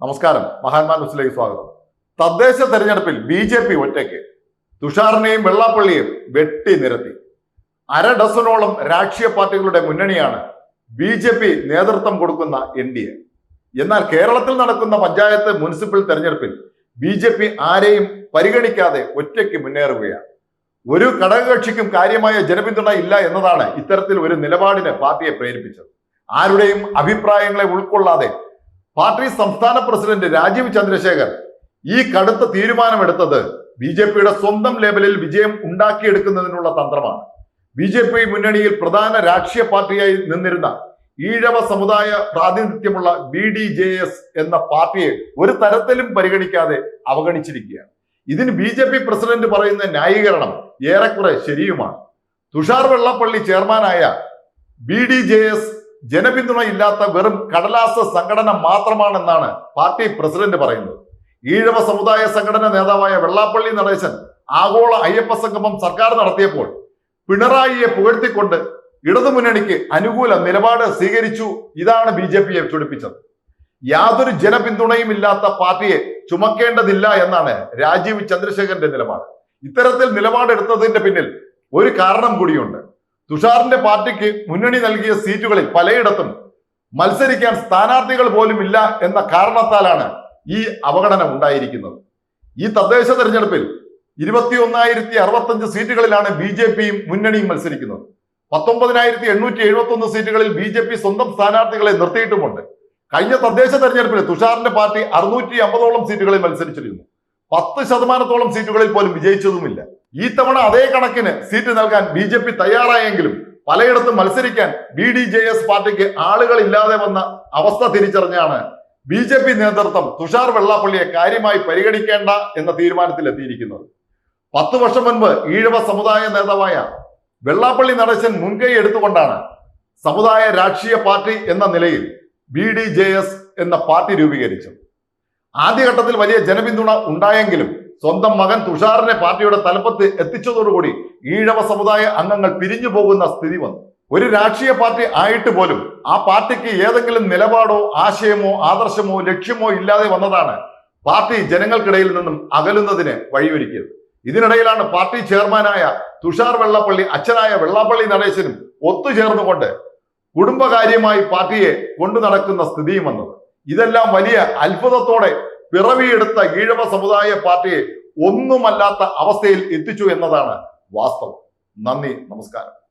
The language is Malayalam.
നമസ്കാരം. മഹാന്മാ ന്യൂസിലേക്ക് സ്വാഗതം. തദ്ദേശ തെരഞ്ഞെടുപ്പിൽ ബി ജെ പി ഒറ്റയ്ക്ക്. തുഷാറിനെയും വെള്ളാപ്പള്ളിയും വെട്ടി നിരത്തി. അര ഡസനോളം രാഷ്ട്രീയ പാർട്ടികളുടെ മുന്നണിയാണ് ബി ജെ പി നേതൃത്വം കൊടുക്കുന്ന എൻ ഡി എ. എന്നാൽ കേരളത്തിൽ നടക്കുന്ന പഞ്ചായത്ത് മുനിസിപ്പൽ തെരഞ്ഞെടുപ്പിൽ ബി ജെ പി ആരെയും പരിഗണിക്കാതെ ഒറ്റയ്ക്ക് മുന്നേറുകയാണ്. ഒരു ഘടകകക്ഷിക്കും കാര്യമായ ജനപിന്തുണ ഇല്ല എന്നതാണ് ഇത്തരത്തിൽ ഒരു നിലപാടിന് പാർട്ടിയെ പ്രേരിപ്പിച്ചത്. ആരുടെയും അഭിപ്രായങ്ങളെ ഉൾക്കൊള്ളാതെ പാർട്ടി സംസ്ഥാന പ്രസിഡന്റ് രാജീവ് ചന്ദ്രശേഖർ ഈ കടുത്ത തീരുമാനമെടുത്തത് ബി ജെ പിയുടെ സ്വന്തം ലേബലിൽ വിജയം ഉണ്ടാക്കിയെടുക്കുന്നതിനുള്ള തന്ത്രമാണ്. ബി ജെ പി മുന്നണിയിൽ പ്രധാന രാഷ്ട്രീയ പാർട്ടിയായി നിന്നിരുന്ന ഈഴവ സമുദായ പ്രാതിനിധ്യമുള്ള ബി ഡി ജെ എസ് എന്ന പാർട്ടിയെ ഒരു തരത്തിലും പരിഗണിക്കാതെ അവഗണിച്ചിരിക്കുകയാണ്. ഇതിന് ബി ജെ പി പ്രസിഡന്റ് പറയുന്ന ന്യായീകരണം ഏറെക്കുറെ ശരിയുമാണ്. തുഷാർ വെള്ളപ്പള്ളി ചെയർമാനായ ബി ഡി ജെ എസ് ജനപിന്തുണ ഇല്ലാത്ത വെറും കടലാസ സംഘടന മാത്രമാണെന്നാണ് പാർട്ടി പ്രസിഡന്റ് പറയുന്നത്. ഈഴവ സമുദായ സംഘടന നേതാവായ വെള്ളാപ്പള്ളി നടേശൻ ആഗോള അയ്യപ്പ സംഗമം സർക്കാർ നടത്തിയപ്പോൾ പിണറായിയെ പുകഴ്ത്തിക്കൊണ്ട് ഇടതുമുന്നണിക്ക് അനുകൂല നിലപാട് സ്വീകരിച്ചു. ഇതാണ് ബി ജെ പിയെ ചൊടിപ്പിച്ചത്. യാതൊരു ജനപിന്തുണയും ഇല്ലാത്ത പാർട്ടിയെ ചുമക്കേണ്ടതില്ല എന്നാണ് രാജീവ് ചന്ദ്രശേഖരന്റെ നിലപാട്. ഇത്തരത്തിൽ നിലപാടെടുത്തതിന്റെ പിന്നിൽ ഒരു കാരണം കൂടിയുണ്ട്. തുഷാറിന്റെ പാർട്ടിക്ക് മുന്നണി നൽകിയ സീറ്റുകളിൽ പലയിടത്തും മത്സരിക്കാൻ സ്ഥാനാർത്ഥികൾ പോലും ഇല്ല എന്ന കാരണത്താലാണ് ഈ അവഗണന ഉണ്ടായിരിക്കുന്നത്. ഈ തദ്ദേശ തെരഞ്ഞെടുപ്പിൽ ഇരുപത്തി ഒന്നായിരത്തി അറുപത്തഞ്ച് സീറ്റുകളിലാണ് ബി ജെ പിയും മുന്നണിയും മത്സരിക്കുന്നത്. പത്തൊമ്പതിനായിരത്തി എണ്ണൂറ്റി എഴുപത്തി ഒന്ന് സീറ്റുകളിൽ ബി ജെ പി സ്വന്തം സ്ഥാനാർത്ഥികളെ നിർത്തിയിട്ടുമുണ്ട്. കഴിഞ്ഞ തദ്ദേശ തെരഞ്ഞെടുപ്പിൽ തുഷാറിന്റെ പാർട്ടി അറുന്നൂറ്റി അമ്പതോളം സീറ്റുകളിൽ മത്സരിച്ചിരുന്നു. പത്ത് ശതമാനത്തോളം സീറ്റുകളിൽ പോലും വിജയിച്ചതുമില്ല. ഈ തവണ അതേ കണക്കിന് സീറ്റ് നൽകാൻ ബി ജെ പി തയ്യാറായെങ്കിലും പലയിടത്തും മത്സരിക്കാൻ ബി ഡി ജെ എസ് പാർട്ടിക്ക് ആളുകൾ ഇല്ലാതെ വന്ന അവസ്ഥ തിരിച്ചറിഞ്ഞാണ് ബി ജെ പി നേതൃത്വം തുഷാർ വെള്ളാപ്പള്ളിയെ കാര്യമായി പരിഗണിക്കേണ്ട എന്ന തീരുമാനത്തിൽ എത്തിയിരിക്കുന്നത്. പത്ത് വർഷം മുൻപ് ഈഴവ സമുദായ നേതാവായ വെള്ളാപ്പള്ളി നടേശൻ മുൻകൈ എടുത്തുകൊണ്ടാണ് സമുദായ രാഷ്ട്രീയ പാർട്ടി എന്ന നിലയിൽ ബി ഡി ജെ എസ് എന്ന പാർട്ടി രൂപീകരിച്ചത്. ആദ്യഘട്ടത്തിൽ വലിയ ജനപിന്തുണ ഉണ്ടായെങ്കിലും സ്വന്തം മകൻ തുഷാറിനെ പാർട്ടിയുടെ തലപ്പത്ത് എത്തിച്ചതോടുകൂടി ഈഴവ സമുദായ അംഗങ്ങൾ പിരിഞ്ഞു പോകുന്ന സ്ഥിതി വന്നു. ഒരു രാഷ്ട്രീയ പാർട്ടി ആയിട്ട് പോലും ആ പാർട്ടിക്ക് ഏതെങ്കിലും നിലപാടോ ആശയമോ ആദർശമോ ലക്ഷ്യമോ ഇല്ലാതെ വന്നതാണ് പാർട്ടി ജനങ്ങൾക്കിടയിൽ നിന്നും അകലുന്നതിന് വഴിയൊരുക്കിയത്. ഇതിനിടയിലാണ് പാർട്ടി ചെയർമാനായ തുഷാർ വെള്ളപ്പള്ളി അച്ഛനായ വെള്ളാപ്പള്ളി നടേശനും ഒത്തുചേർന്നുകൊണ്ട് കുടുംബകാര്യമായി പാർട്ടിയെ കൊണ്ടു നടക്കുന്ന സ്ഥിതിയും വന്നത്. ഇതെല്ലാം വലിയ അത്ഭുതത്തോടെ പിറവിയെടുത്ത ഈഴവ സമുദായ പാർട്ടിയെ ഒന്നുമല്ലാത്ത അവസ്ഥയിൽ എത്തിച്ചു എന്നതാണ് വാസ്തവം. നന്ദി നമസ്കാരം.